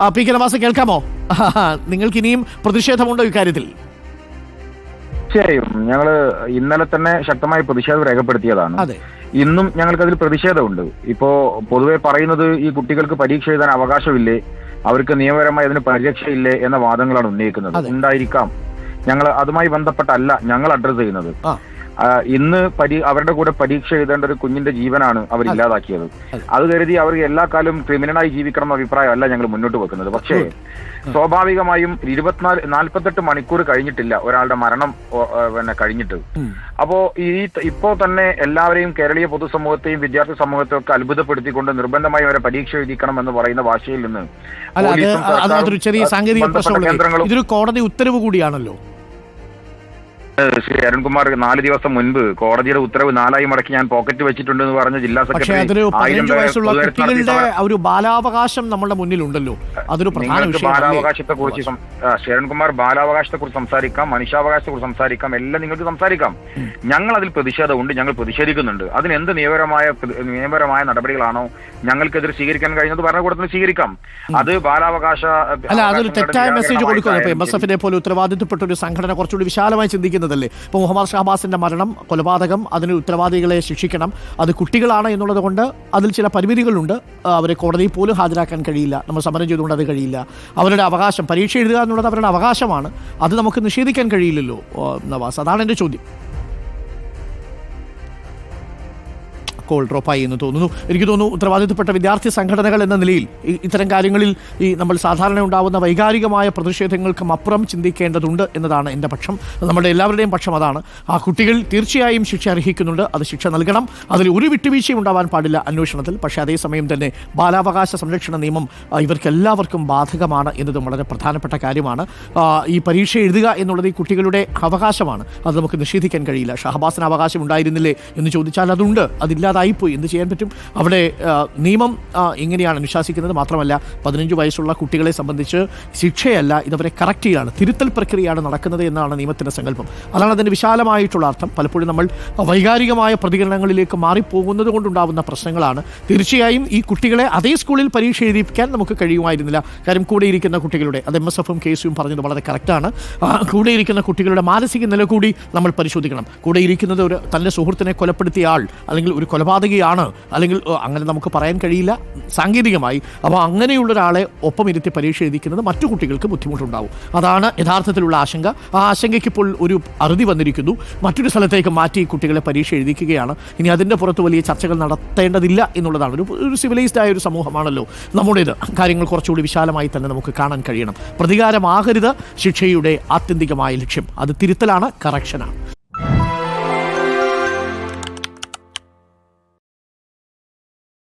ആ, P K Nawaz കേൾക്കാമോ? നിങ്ങൾക്ക് ഇനിയും പ്രതിഷേധമുണ്ടോ ഇക്കാര്യത്തിൽ തീർച്ചയായും. ഞങ്ങൾ ഇന്നലെ തന്നെ ശക്തമായ പ്രതിഷേധം രേഖപ്പെടുത്തിയതാണ്. ഇന്നും ഞങ്ങൾക്ക് അതിൽ പ്രതിഷേധമുണ്ട്. ഇപ്പോ പൊതുവെ പറയുന്നത് ഈ കുട്ടികൾക്ക് പരീക്ഷ എഴുതാൻ അവകാശമില്ലേ? അവർക്ക് നിയമപരമായി അതിന് പരിരക്ഷയില്ലേ എന്ന വാദങ്ങളാണ് ഉന്നയിക്കുന്നത്. ഉണ്ടായിരിക്കാം. ഞങ്ങൾ അതുമായി ബന്ധപ്പെട്ടല്ല ഞങ്ങൾ അഡ്രസ് ചെയ്യുന്നത്. ഇന്ന് പരീ അവരുടെ കൂടെ പരീക്ഷ എഴുതേണ്ട ഒരു കുഞ്ഞിന്റെ ജീവനാണ് അവർ ഇല്ലാതാക്കിയത്. അതെ. കരുതി അവർ എല്ലാ കാലവും ക്രിമിനലായി ജീവിക്കണം എന്ന അഭിപ്രായമല്ല ഞങ്ങൾ മുന്നോട്ട് വെക്കുന്നത്. പക്ഷേ സ്വാഭാവികമായും ഇരുപത്തിനാല് നാൽപ്പത്തെട്ട് മണിക്കൂർ കഴിഞ്ഞിട്ടില്ല ഒരാളുടെ മരണം പിന്നെ കഴിഞ്ഞിട്ട്. അപ്പോ ഈ ഇപ്പോ തന്നെ എല്ലാവരെയും കേരളീയ പൊതുസമൂഹത്തെയും വിദ്യാർത്ഥി സമൂഹത്തെയും ഒക്കെ അത്ഭുതപ്പെടുത്തിക്കൊണ്ട് നിർബന്ധമായി അവരെ പരീക്ഷ എഴുതിക്കണം എന്ന് പറയുന്ന ഭാഷയിൽ നിന്ന് ചെറിയ സാങ്കേതിക ഇതൊരു കോടതി ഉത്തരവ് കൂടിയാണല്ലോ. ശ്രീ അരുൺകുമാർ നാല് ദിവസം മുൻപ് കോടതിയുടെ ഉത്തരവ് നാലായി മടക്കി ഞാൻ പോക്കറ്റ് വെച്ചിട്ടുണ്ട് എന്ന് പറഞ്ഞ ജില്ലാ സെക്രട്ടറി പതിനഞ്ച് വയസ്സുള്ള കുട്ടികളുടെ ഒരു ബാലാവകാശം നമ്മുടെ മുന്നിലുണ്ടല്ലോ. അതൊരു ബാലാവകാശത്തെ കുറിച്ച് ശരൺകുമാർ ബാലാവകാശത്തെ കുറിച്ച് സംസാരിക്കാം മനുഷ്യാവകാശത്തെ കുറിച്ച് സംസാരിക്കാം എല്ലാം നിങ്ങൾക്ക് സംസാരിക്കാം. ഞങ്ങൾ അതിൽ പ്രതിഷേധമുണ്ട് ഞങ്ങൾ പ്രതിഷേധിക്കുന്നുണ്ട്. അതിന് എന്ത് നിയമപരമായ നിയമപരമായ നടപടികളാണോ ഞങ്ങൾക്കെതിരെ സ്വീകരിക്കാൻ കഴിയുന്നത് ഭരണകൂടത്തിന് സ്വീകരിക്കാം. അത് ബാലാവകാശ അല്ല അതൊരു തെറ്റായ മെസ്സേജ് കൊടുക്കുന്നത് എം എസ്. എഫിനെ പോലെ ഉത്തരവാദിത്തപ്പെട്ട ഒരു സംഘടന കുറച്ചുകൂടി വിശാലമായി ചിന്തിക്കുന്നതല്ലേ ഇപ്പോൾ മുഹമ്മദ് ഷഹബാസിന്റെ മരണം കൊലപാതകം അതിന് ഉത്തരവാദികളെ ശിക്ഷിക്കണം. അത് കുട്ടികളാണ് എന്നുള്ളത് കൊണ്ട് അതിൽ ചില പരിമിതികളുണ്ട്. അവരെ കോടതിയിൽ പോലും ഹാജരാക്കാൻ കഴിയില്ല. നമ്മൾ സമരം ചെയ്തുകൊണ്ട് അത് കഴിയില്ല. അവരുടെ അവകാശം പരീക്ഷ എഴുതുക എന്നുള്ളത് അവരുടെ അവകാശമാണ്. അത് നമുക്ക് നിഷേധിക്കാൻ കഴിയില്ലല്ലോ നവാസ്. അതാണ് എന്റെ ചോദ്യം. കോൾ ഡ്രോപ്പായി എന്ന് തോന്നുന്നു. എനിക്ക് തോന്നുന്നു ഉത്തരവാദിത്തപ്പെട്ട വിദ്യാർത്ഥി സംഘടനകൾ എന്ന നിലയിൽ ഇത്തരം കാര്യങ്ങളിൽ ഈ നമ്മൾ സാധാരണ ഉണ്ടാവുന്ന വൈകാരികമായ പ്രതിഷേധങ്ങൾക്കും അപ്പുറം ചിന്തിക്കേണ്ടതുണ്ട് എന്നതാണ് എന്റെ പക്ഷം. നമ്മുടെ എല്ലാവരുടെയും പക്ഷം അതാണ്. ആ കുട്ടികൾ തീർച്ചയായും ശിക്ഷ അർഹിക്കുന്നുണ്ട്. അത് ശിക്ഷ നൽകണം. അതിൽ ഒരു വിട്ടുവീഴ്ചയും ഉണ്ടാവാൻ പാടില്ല അന്വേഷണത്തിൽ. പക്ഷേ അതേസമയം തന്നെ ബാലാവകാശ സംരക്ഷണ നിയമം ഇവർക്കെല്ലാവർക്കും ബാധകമാണ് എന്നതും വളരെ പ്രധാനപ്പെട്ട കാര്യമാണ്. ഈ പരീക്ഷ എഴുതുക എന്നുള്ളത് ഈ കുട്ടികളുടെ അവകാശമാണ്. അത് നമുക്ക് നിഷേധിക്കാൻ കഴിയില്ല. ഷഹബാസിന് അവകാശം ഉണ്ടായിരുന്നില്ലേ എന്ന് ചോദിച്ചാൽ അതുണ്ട്. അതില്ലാതായിപ്പോയി എന്ത് ചെയ്യാൻ പറ്റും? അവിടെ നിയമം ഇങ്ങനെയാണ് അനുശാസിക്കുന്നത് മാത്രമല്ല പതിനഞ്ച് വയസ്സുള്ള കുട്ടികളെ സംബന്ധിച്ച് ശിക്ഷയല്ല ഇതവരെ കറക്റ്റ് ചെയ്യാണ്. തിരുത്തൽ പ്രക്രിയയാണ് നടക്കുന്നത് എന്നാണ് നിയമത്തിന്റെ സങ്കല്പം. അതാണ് അതിന്റെ വിശാലമായിട്ടുള്ള അർത്ഥം. പലപ്പോഴും നമ്മൾ വൈകാരികമായ പ്രതികരണങ്ങളിലേക്ക് മാറിപ്പോകുന്നത് കൊണ്ടുണ്ടാവുന്ന പ്രശ്നങ്ങളാണ്. തീർച്ചയായും ഈ കുട്ടികളെ അതേ സ്കൂളിൽ പരീക്ഷ എഴുതിപ്പിക്കാൻ നമുക്ക് കഴിയുമായിരുന്നില്ല. കാര്യം കൂടെ ഇരിക്കുന്ന കുട്ടികളുടെ അത് എം എസ് എഫും കെ സിയും പറഞ്ഞത് വളരെ കറക്റ്റാണ് കൂടെയിരിക്കുന്ന കുട്ടികളുടെ മാനസിക നില കൂടി നമ്മൾ പരിശോധിക്കണം. കൂടെ ഇരിക്കുന്നത് ഒരു തന്റെ സുഹൃത്തിനെ കൊലപ്പെടുത്തിയ ആൾ അല്ലെങ്കിൽ ഒരു കൊലപാതകയാണ്. അല്ലെങ്കിൽ അങ്ങനെ നമുക്ക് പറയാൻ കഴിയില്ല. സാങ്കേതികമായി. അപ്പോൾ അങ്ങനെയുള്ള ഒരാളെ ഒപ്പം ഇരുത്തി പരീക്ഷ എഴുതിക്കുന്നത് മറ്റു കുട്ടികൾക്ക് ബുദ്ധിമുട്ടുണ്ടാവും. അതാണ് യഥാർത്ഥത്തിലുള്ള ആശങ്ക. ആ ആശങ്കയ്ക്ക് ഇപ്പോൾ ഒരു അറുതി വന്നിരിക്കുന്നു. മറ്റൊരു സ്ഥലത്തേക്ക് മാറ്റി കുട്ടികളെ പരീക്ഷ എഴുതിക്കുകയാണ്. ഇനി അതിന്റെ പുറത്ത് വലിയ ചർച്ചകൾ നടത്തേണ്ടതില്ല എന്നുള്ളതാണ്. ഒരു ഒരു സിവിലൈസ്ഡ് ആയ ഒരു സമൂഹമാണല്ലോ നമ്മുടേത്. കാര്യങ്ങൾ കുറച്ചുകൂടി വിശാലമായി തന്നെ നമുക്ക് കാണാൻ കഴിയണം. പ്രതികാരമാകരുത്. ശിക്ഷയുടെ ആത്യന്തികമായ ലക്ഷ്യം. അത് തിരുത്തലാണ് കറക്ഷനാണ്